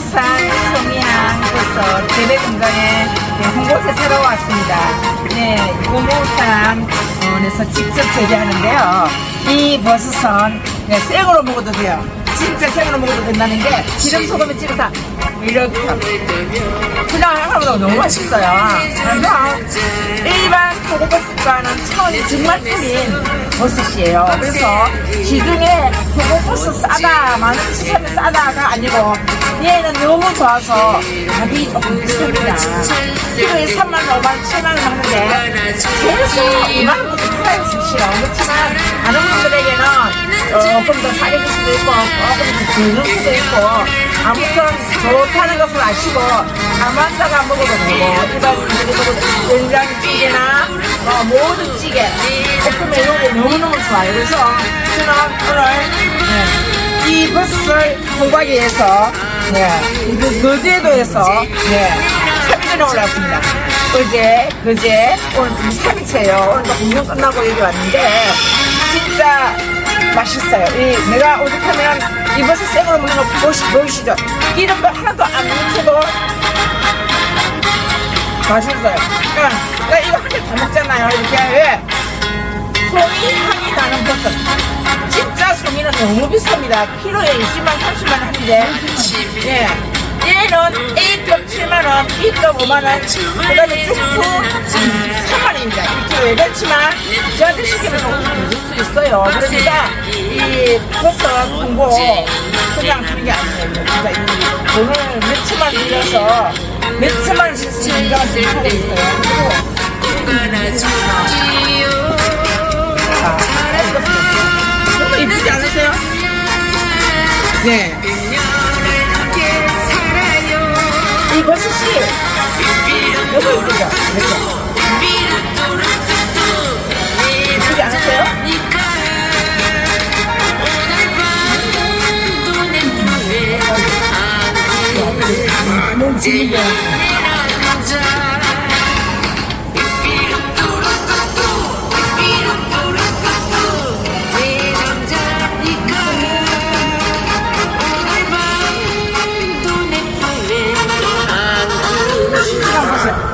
성향 버섯 재배 공장에 네, 홍보대 새로 왔습니다. 네, 고모산에서 직접 재배하는데요. 이 버섯은 네, 생으로 먹어도 돼요. 진짜 생으로 먹어도 된다는 게 기름 소금에 찍어서 이렇게 그냥 하나보다 너무 맛있어요. 그래서 일반 표고버섯과는 차원이 정말 틀린 버섯이에요. 그래서 시중에 표고버섯 싸다, 많은 시세면 싸다가 아니고 얘는 너무 좋아서 값이 조금 비쌉니다. 키로에 3만 원, 5만 원, 7만 원 하는데 최소 2만 원 사실은. 그렇지만 다른 분들에게는 조금 더 싸게 줄 수도 있고 조금 더 줄는 수도 있고 아무튼 좋다는 것을 아시고 아무 한자가 먹어도 되고 일반 분들이 먹어도 된장찌개나 뭐 모든 찌개 볶음에 이런 너무너무 좋아요 그래서 저는 오늘 네, 이 버섯을 홍보하기 위해서 네, 그 거제도에서 네, 3일전에 올라왔습니다 어제, 그제, 오늘 3일째예요 오늘도 공연 끝나고 여기 왔는데 진짜 맛있어요. 이 내가 오죽하면 이 버섯 생으로 먹는 거 보시, 보이시죠? 기름도 하나도 안 묻히고 맛있어요. 그러니까 나 이거 한개다 먹잖아요. 이렇게 왜? 송이 향이 나는 버섯. 진짜 송이는 너무 비쌉니다. 키로에 20만, 30만 하는데 예. 얘는 A급 7만원, B급 5만원, 그 다음에 쭉쭉 3만원입니다. 1kg에. 그렇지만 저한테 시키면 줄수 있어요. 그러니까 이 버섯 홍보 그냥 하는 게 아니에요. 제가 이 돈을 몇천만 들여서 몇천만 인정을 지금 하고 있어요. 그리고 너무 이쁘죠? 이렇게. 이쁘지 않으세요? 너무 재밌